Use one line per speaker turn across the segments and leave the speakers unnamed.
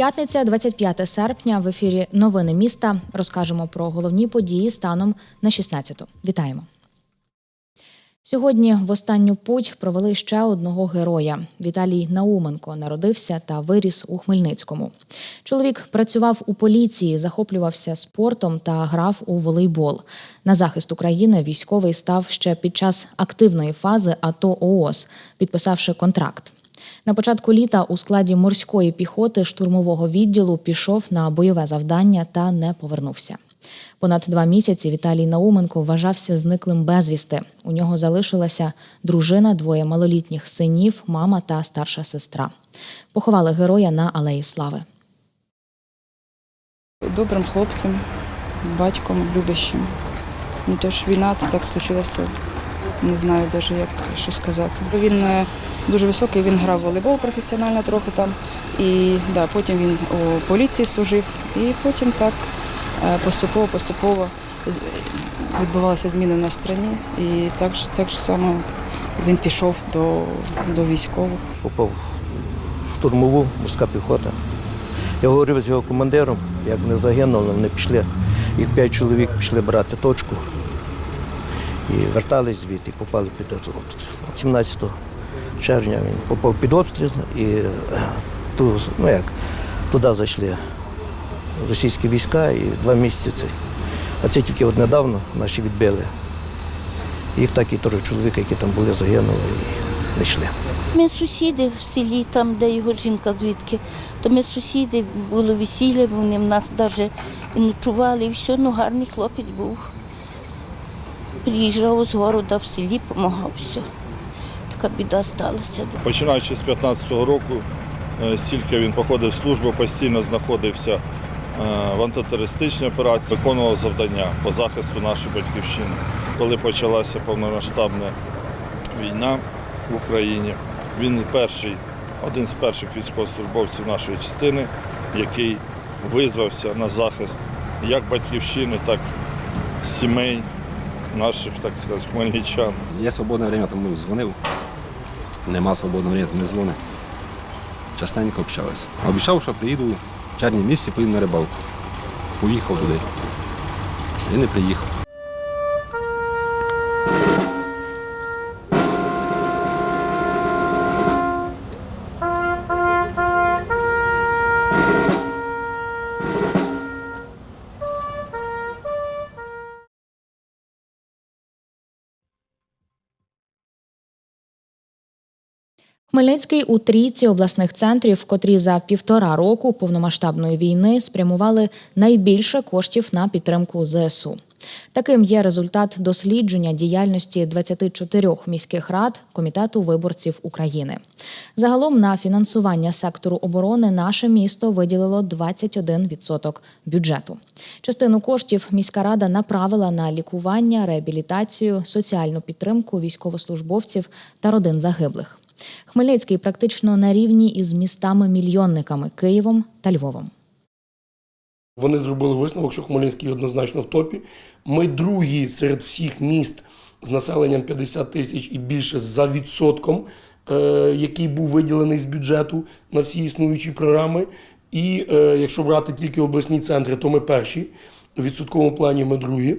П'ятниця, 25 серпня. В ефірі Новини міста. Розкажемо про головні події станом на 16. Вітаємо. Сьогодні в останню путь провели ще одного героя. Віталій Науменко народився та виріс у Хмельницькому. Чоловік працював у поліції, захоплювався спортом та грав у волейбол. На захист України військовий став ще під час активної фази АТО ООС, підписавши контракт. На початку літа у складі морської піхоти штурмового відділу пішов на бойове завдання та не повернувся. Понад два місяці Віталій Науменко вважався зниклим безвісти. У нього залишилася дружина, двоє малолітніх синів, мама та старша сестра. Поховали героя на Алеї Слави.
добрим хлопцем, батьком, любящим. Ну то ж війна, це так случилось, то не знаю навіть як що сказати. Він е, дуже високий, він грав в волейбол професіонально трохи там. І да, потім він у поліції служив, і потім так е, поступово, поступово відбувалися зміни на страні. І так, так само він пішов до, до військових.
попав в штурмову морська піхота. Я говорив з його командиром, як вони загинули, вони пішли, їх п'ять чоловік пішли брати точку і вертались звідти, попали під обстріл. 17 червня він попав під обстріл і е, ту, ну як, туди зайшли російські війська і два місяці. А це тільки от недавно наші відбили. Їх так і троє чоловік, які там були, загинули і не йшли.
Ми сусіди в селі, там, де його жінка звідки, то ми сусіди, було весілля, вони в нас навіть і ночували, і все, ну гарний хлопець був. Приїжджав з города в селі, допомагав все. Така біда сталася.
Починаючи з 15-го року, е, стільки він походив в службу, постійно знаходився в антитерористичній операції, виконував завдання по захисту нашої батьківщини. Коли почалася повномасштабна війна в Україні, він перший, один з перших військовослужбовців нашої частини, який визвався на захист як батьківщини, так і сімей наших, так сказати, хмельничан.
Є свободне время, тому дзвонив. Нема свободного время, не дзвонив. Частенько общалися. Обіцяв, що приїду в червні поїв на рибалку. Поїхав туди. І не приїхав.
Хмельницький у трійці обласних центрів, котрі за півтора року повномасштабної війни спрямували найбільше коштів на підтримку ЗСУ. Таким є результат дослідження діяльності 24 міських рад Комітету виборців України. Загалом на фінансування сектору оборони наше місто виділило 21% бюджету. Частину коштів міська рада направила на лікування, реабілітацію, соціальну підтримку військовослужбовців та родин загиблих. Хмельницький практично на рівні із містами-мільйонниками Києвом та Львовом.
Вони зробили висновок, що Хмельницький однозначно в топі. Ми другі серед всіх міст з населенням 50 тисяч і більше за відсотком, е, який був виділений з бюджету на всі існуючі програми. І е, якщо брати тільки обласні центри, то ми перші. В відсотковому плані ми другі.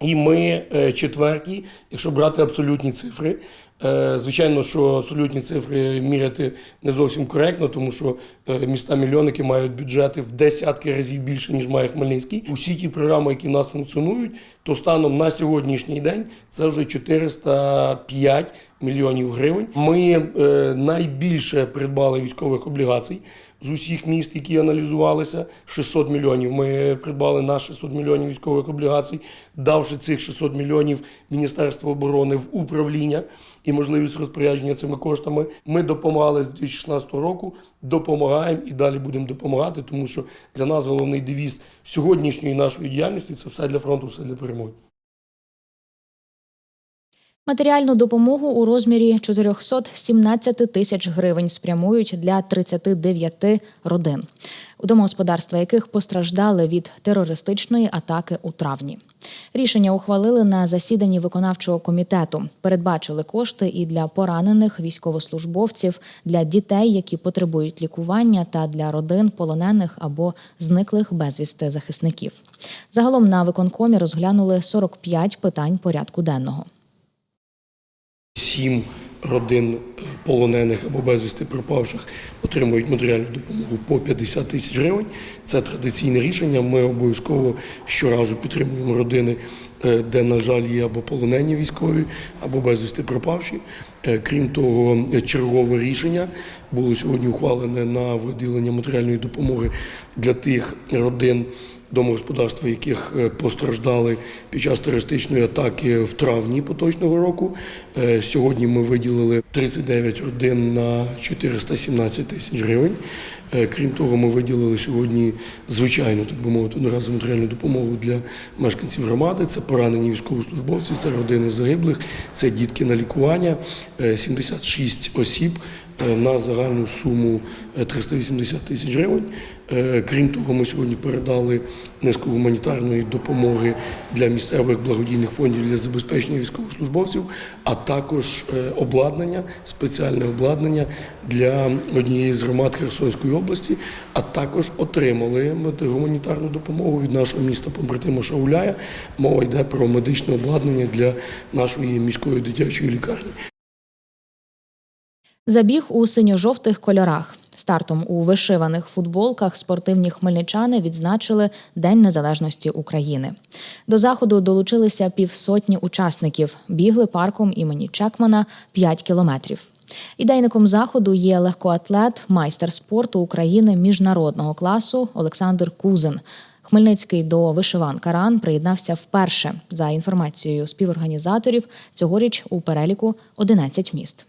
І ми е, четверті, якщо брати абсолютні цифри. Е, Звичайно, що абсолютні цифри міряти не зовсім коректно, тому що е, міста-мільйонники мають бюджети в десятки разів більше, ніж має Хмельницький. Усі ті програми, які в нас функціонують, то станом на сьогоднішній день це вже 405 мільйонів гривень. Ми е, найбільше придбали військових облігацій з усіх міст, які аналізувалися, 600 мільйонів. Ми придбали на 600 мільйонів військових облігацій, давши цих 600 мільйонів Міністерства оборони в управління і можливість розпорядження цими коштами. Ми допомагали з 2016 року, допомагаємо і далі будемо допомагати, тому що для нас головний девіз сьогоднішньої нашої діяльності це все для фронту, все для перемоги.
Матеріальну допомогу у розмірі 417 тисяч гривень спрямують для 39 родин, домогосподарства яких постраждали від терористичної атаки у травні. Рішення ухвалили на засіданні виконавчого комітету. Передбачили кошти і для поранених військовослужбовців, для дітей, які потребують лікування, та для родин полонених або зниклих безвісти захисників. Загалом на виконкомі розглянули 45 питань порядку денного.
Сім родин е, полонених або безвісти пропавших отримують матеріальну допомогу по 50 тисяч гривень. Це традиційне рішення. Ми обов'язково щоразу підтримуємо родини, е, де, на жаль, є або полонені військові, або безвісти пропавші. Е, Крім того, чергове рішення було сьогодні ухвалене на виділення матеріальної допомоги для тих родин домогосподарства, яких е, постраждали під час терористичної атаки в травні поточного року. Е, Сьогодні ми виділили 39 родин на 417 тисяч гривень. Е, Крім того, ми виділили сьогодні звичайну, так би мовити, одноразову матеріальну допомогу для мешканців громади. Це поранені військовослужбовці, це родини загиблих, це дітки на лікування, Е, 76 осіб на загальну суму е, 380 тисяч гривень. Е, Крім того, ми сьогодні передали низку гуманітарної допомоги для місцевих благодійних фондів для забезпечення військовослужбовців, а також е, обладнання, спеціальне обладнання для однієї з громад Херсонської області, а також отримали гуманітарну допомогу від нашого міста побратима Шауляя. Мова йде про медичне обладнання для нашої міської дитячої лікарні.
Забіг у синьо-жовтих кольорах. Стартом у вишиваних футболках спортивні хмельничани відзначили День Незалежності України. До заходу долучилися півсотні учасників. Бігли парком імені Чекмана 5 кілометрів. Ідейником заходу є легкоатлет, майстер спорту України міжнародного класу Олександр Кузин. Хмельницький до вишиванка ран приєднався вперше. За інформацією співорганізаторів, цьогоріч у переліку 11 міст.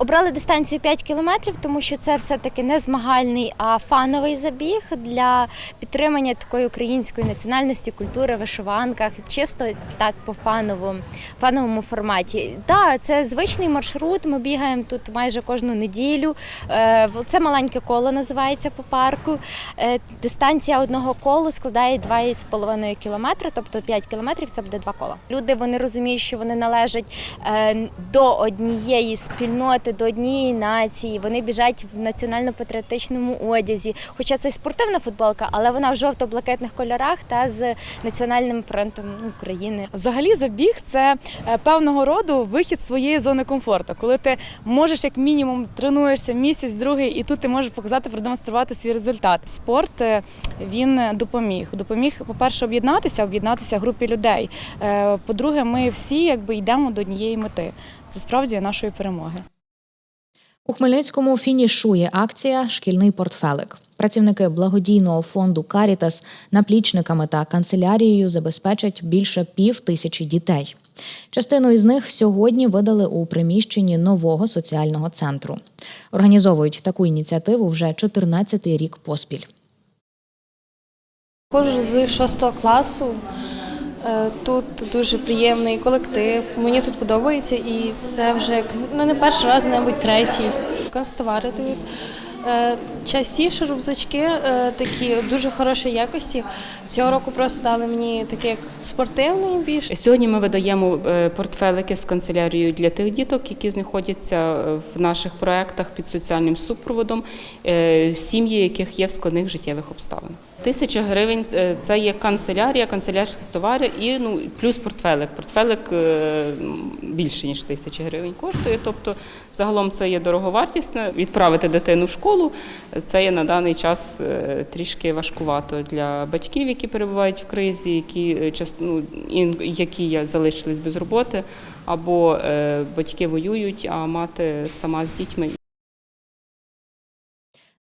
Обрали дистанцію 5 кілометрів, тому що це все-таки не змагальний, а фановий забіг для підтримання такої української національності, культури, вишиванках, чисто так по фановому, фановому форматі. Так, це звичний маршрут. Ми бігаємо тут майже кожну неділю. Е, Це маленьке коло називається по парку. Е, Дистанція одного колу складає 2,5 кілометри, тобто 5 кілометрів це буде два кола. Люди вони розуміють, що вони належать е, до однієї спільноти, до однієї нації. Вони біжать в національно-патріотичному одязі. Хоча це спортивна футболка, але вона в жовто-блакитних кольорах та з національним принтом України.
Взагалі, забіг це е, певного роду вихід з своєї зони комфорту, коли ти можеш як мінімум тренуєшся місяць, другий, і тут ти можеш показати, продемонструвати свій результат. Спорт е, він допоміг. Допоміг, по-перше, об'єднатися, об'єднатися групі людей. Е, По-друге, ми всі якби йдемо до однієї мети. Це справді нашої перемоги.
У Хмельницькому фінішує акція Шкільний портфелик. Працівники благодійного фонду Карітас наплічниками та канцелярією забезпечать більше пів тисячі дітей. Частину із них сьогодні видали у приміщенні нового соціального центру. Організовують таку ініціативу вже 14-й рік поспіль.
Ходжу з 6 класу. Е, Тут дуже приємний колектив. Мені тут подобається, і це вже ну, не перший раз, мабуть, третій. Канцтовари дають. Е, Частіше рюкзачки е, такі дуже хорошої якості. Цього року просто дали мені такий як спортивний більш.
Сьогодні ми видаємо портфелики з канцелярією для тих діток, які знаходяться в наших проектах під соціальним супроводом, сім'ї, яких є в складних життєвих обставин. Тисяча гривень е, це є канцелярія, канцелярські товари і ну плюс портфелик. Портфелик е, більше ніж тисяча гривень коштує. Тобто, загалом це є дороговартісно. Відправити дитину в школу це є на даний час е, трішки важкувато для батьків, які перебувають в кризі, які ну, які залишились без роботи, або батьки воюють, а мати сама з дітьми.